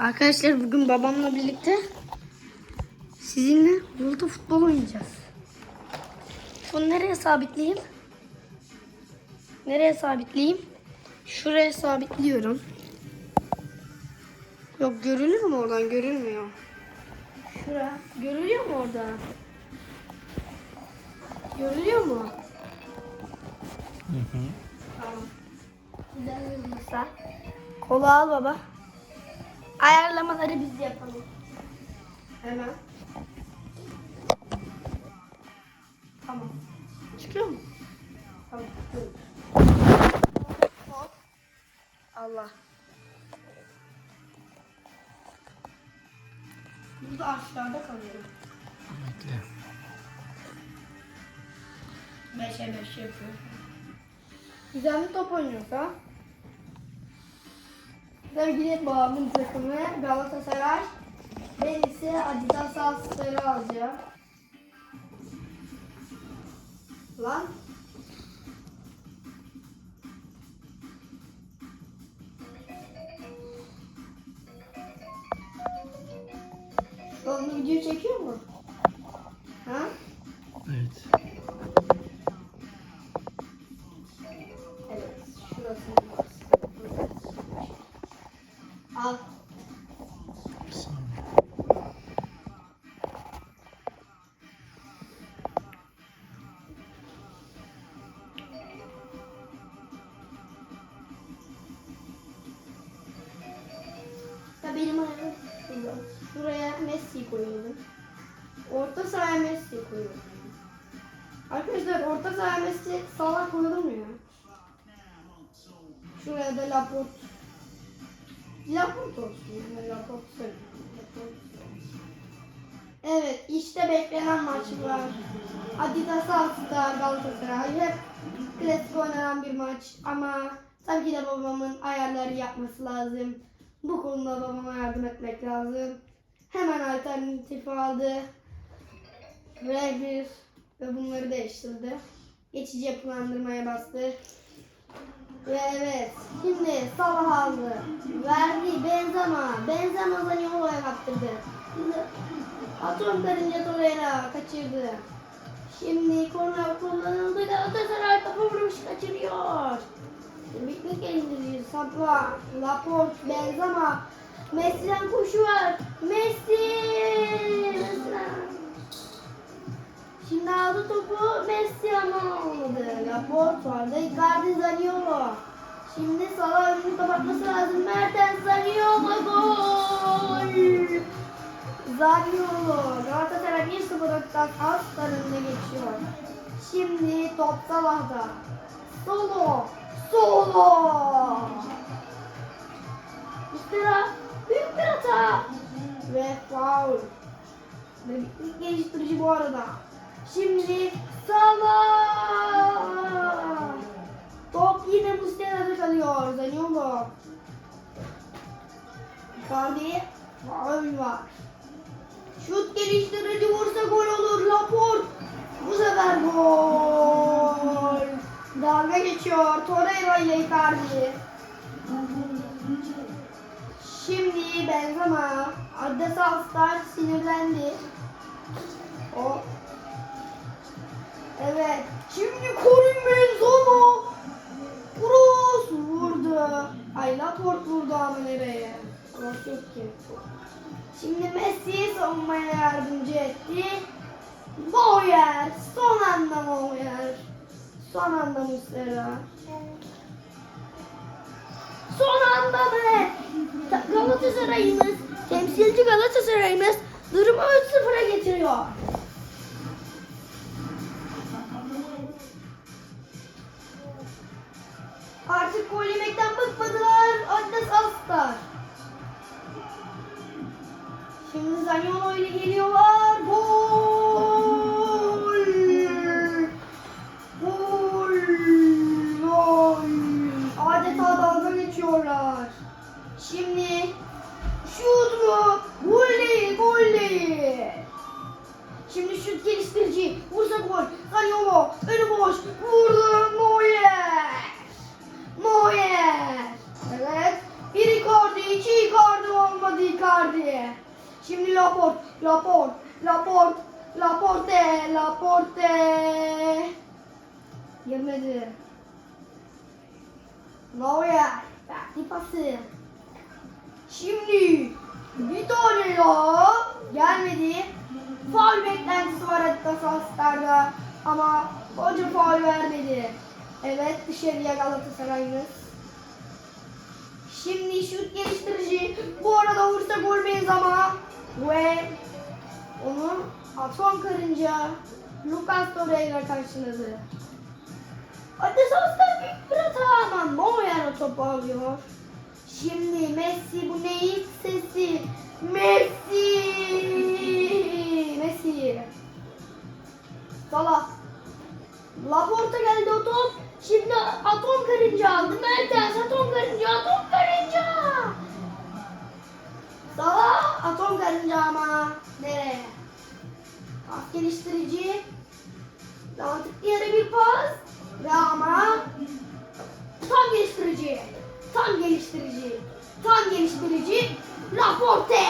Arkadaşlar bugün babamla birlikte sizinle burada futbol oynayacağız. Bunu nereye sabitleyeyim? Nereye sabitleyeyim? Şuraya sabitliyorum. Yok görülür mü oradan? Görülmüyor. Şura. Görülüyor mu orada? Görülüyor mu? Tamam. Güzel. Kola al baba. Ayarlamaları biz yapalım. Hemen. Tamam. Çıkıyor mu? Tamam. Allah. Burada aşağıda kalıyorum. Bekle. Beşe beş yapıyor. Güzel bir top oynuyoruz ha. Sevgili babamın takımı Galatasaray. Ben ise Adidas Alstar'ı alacağım. Lan. Anda video çekiyor mu? Arkadaşlar orta sahaya Messi mu ya? Şuraya da Laporte. Laporte olsun. Laporte. Evet işte beklenen maç var. Adidas Alstar Galatasaray hep klasik oynanan bir maç ama tabii ki de babamın ayarları yapması lazım. Bu konuda babama yardım etmek lazım. Hemen alternatif aldı. R1 ve bunları değiştirdi. Geçici yapılandırmaya bastı. Ve evet, şimdi Salah aldı. Verdi Benzema. Benzema Zaniolo'ya kaptırdı. Patron karınca Torreira kaçırdı. Şimdi korner kullanıldı. Galatasaray topu vurmuş kaçırıyor. Birlikte indiriyor. Sapa, Laporte, Benzema. Messi'den koşu var. Messi! Messi'den. Şimdi aldı topu Messi ama olmadı. Laporte vardı. Icardi Zaniolo. Şimdi Salah önünü kapatması lazım. Mertens Zaniolo gol! Zaniolo. Galatasaray 1-0'dan Aslan önüne geçiyor. Şimdi top Salah'da. Solo. Solo. Üstera. Büyük bir hata. Ve foul. Ve ilk geliştirici bu arada. Şimdi Salah. Top yine Muslera'da kalıyor. Zaniolo. Icardi. Foul var. Şut geliştirici vursa gol olur. Laporte. Bu sefer gol. Dalga geçiyor. Torreira ile Icardi. Şimdi Benzema. Adidas Alstar sinirlendi. O. Evet. Şimdi Karim Benzema. Cross vurdu. Ay Laporte vurdu ama nereye? Cross yok ki. Şimdi Messi savunmaya yardımcı etti. Neuer. Son anda Neuer. Son anda Muslera. Son anda be. Ta- Galatasaray'ımız, temsilci Galatasaray'ımız durumu 3-0'a getiriyor. Artık gol yemekten bıkmadılar. Adidas Alstar. Şimdi Zaniolo ile geliyorlar. Gol! Gol! Gol! Adeta dalga geçiyorlar. Şimdi şut mu? Golli! Golli! Şimdi şut geliştirici. Vursa gol. Zaniolo. Önü boş. Vurdu. Şimdi Laporte, Laporte, Laporte, Laporte, Laporte. Girmedi. Neuer, verdi pası. Şimdi bir tane daha gelmedi. Faul beklentisi var Adidas Astar'da ama hoca faul vermedi. Evet dışarıya Galatasaray'ımız. Şimdi şut geliştirici. Bu arada vursa gol Benzema ve onu Atom Karınca Lucas Torreira karşıladı. Adidas Astar büyük bir hata ama Neuer o topu alıyor. Şimdi Messi bu neyin sesi? Messi! Messi! Salah. Laporta geldi o top. Şimdi atom karınca aldı. Mertens atom karınca, atom karınca. Ama nereye? Pas geliştirici. Mantıklı yere bir pas. Ve ama tam geliştirici. Tam geliştirici. Tam geliştirici. Laporte.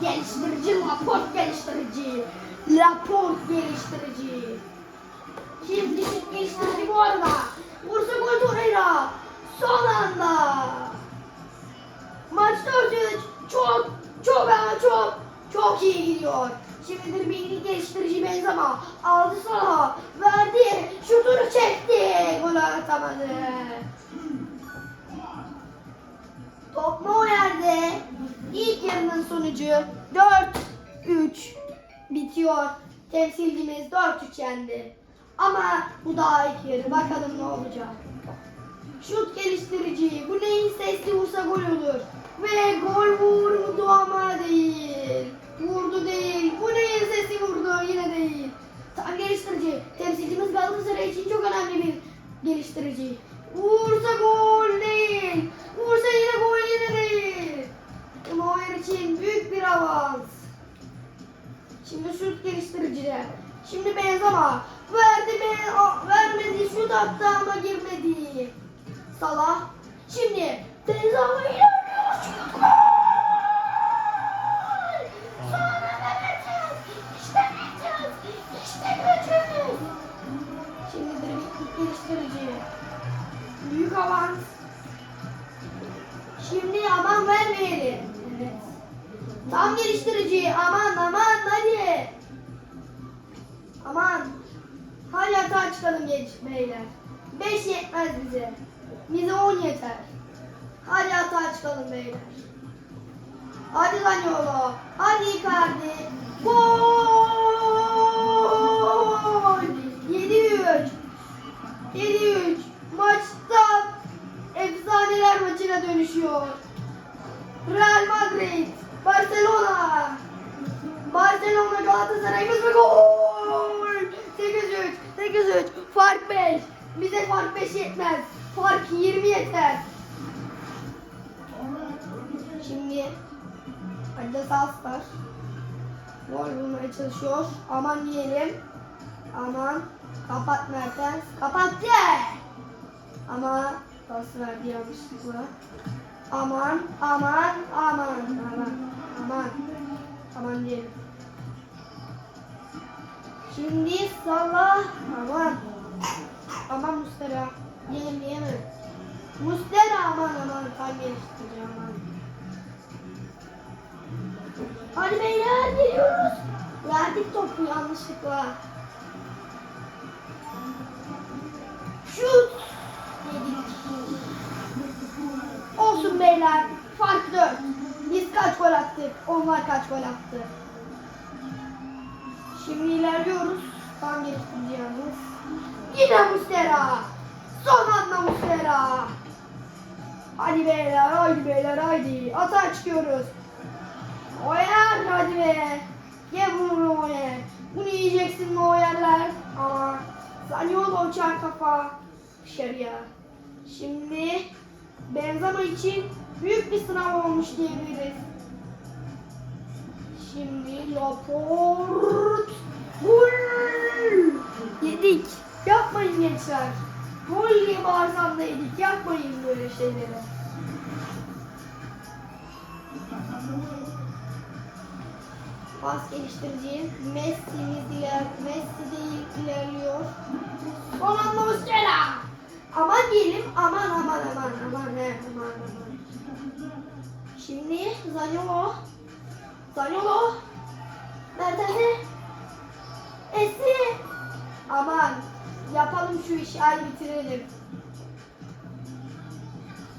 Geliştirici, Laporte geliştirici. Laporte geliştirici. Şimdi geliştirici bu arada. Vursa gol Torreira. Son anda. Maç 4-3. Çok, çok ama çok, çok iyi gidiyor. Şimdi bir bilgi geliştirici Benzema. Aldı sana. Verdi. Şutunu çekti. Gol atamadı. Top mu yerde? İlk yarının sonucu 4-3 bitiyor. Temsilcimiz 4-3 yendi. Ama bu daha ilk yarı. Bakalım ne olacak. Şut geliştirici. Bu neyin sesli vursa gol olur. Ve gol vurdu ama değil. Vurdu değil. Bu neyin sesi vurdu yine değil. Tam geliştirici. Temsilcimiz Galatasaray için çok önemli bir geliştirici. Vursa gol değil. Vursa yine gol yine değil. Neuer için büyük bir avans. Şimdi şut geliştiriciler. Şimdi Benzema. Verdi be, vermedi şut attı ama girmedi. Salah. Şimdi Benzema ilerliyor. Aman. Hata çıkalım genç beyler. 5 yetmez bize. Bize 10 yeter. Hadi hata çıkalım beyler. Hadi Zaniolo. Hadi Icardi. Gol! 7-3. 7-3. Maçta efsaneler maçına dönüşüyor. Real Madrid, Barcelona. Barcelona Galatasaray'ımız ve gol. 8-3, 8-3. Fark 5. Bize fark 5 yetmez. Fark 20 yeter. Şimdi Adidas Alstar gol bulmaya çalışıyor. Aman diyelim. Aman. Kapat Mertens. Kapattı. Ama pas verdi yanlışlıkla. Aman, aman, aman, aman, aman, aman diyelim. Şimdi Salah, aman, aman Mustera, diyelim diyemem. Mustera aman aman, tam geliştirici aman. Hadi beyler geliyoruz. Verdik topu yanlışlıkla. Şut. Yedik. Olsun beyler. Fark 4. Biz kaç gol attık? Onlar kaç gol attı? Şimdi ilerliyoruz. Tam geliştirici yalnız. Yine Mustera. Son anda Mustera. Hadi beyler, haydi beyler, haydi. Atağa çıkıyoruz. Oyer hadi be. Gel bunu Oyer. Bunu yiyeceksin Oyerler. Ama Zaniolo uçar kafa dışarıya. Şimdi Benzema için büyük bir sınav olmuş diyebiliriz. Şimdi Laporte. Gol! Yedik. Yapmayın gençler. Gol diye bağırsam da yedik. Yapmayın böyle şeyleri. Pas geliştirici. Messi'miz iler, Messi değil ilerliyor. Son anda Muslera. Aman diyelim aman aman aman aman aman aman. Şimdi Zaniolo. Zaniolo. Mertens'e. Esi. Aman yapalım şu işi ay bitirelim.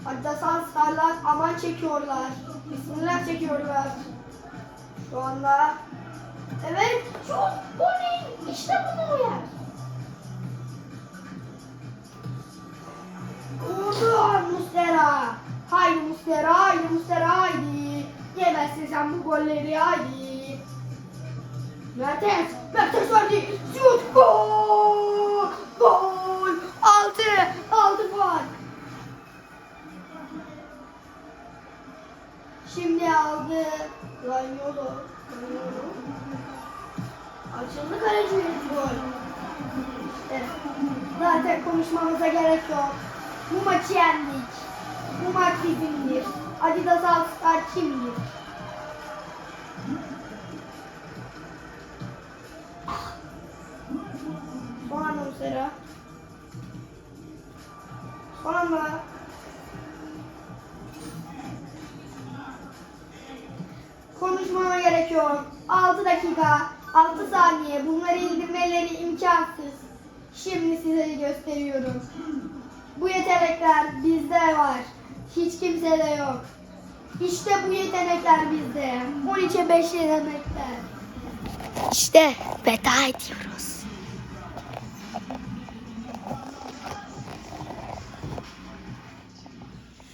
Hatta sansarlar aman çekiyorlar. Bismillah çekiyorlar. Şu anda. Evet. Çok gol. İşte bunu yer. Vurdu Mustera. Haydi Mustera, haydi Mustera, haydi. Yemezsin sen bu golleri, haydi. Mertens, Mertens verdi. Adidas All-Star kimdir? Son anda Muslera. Son anda. Konuşmama gerek yok. 6 dakika, 6 saniye. Bunları indirmeleri imkansız. Şimdi size gösteriyorum. Bu yetenekler bizde var. Hiç kimsede yok. İşte bu yetenekler bizde. 13'e 5 yetenekler. İşte veda ediyoruz.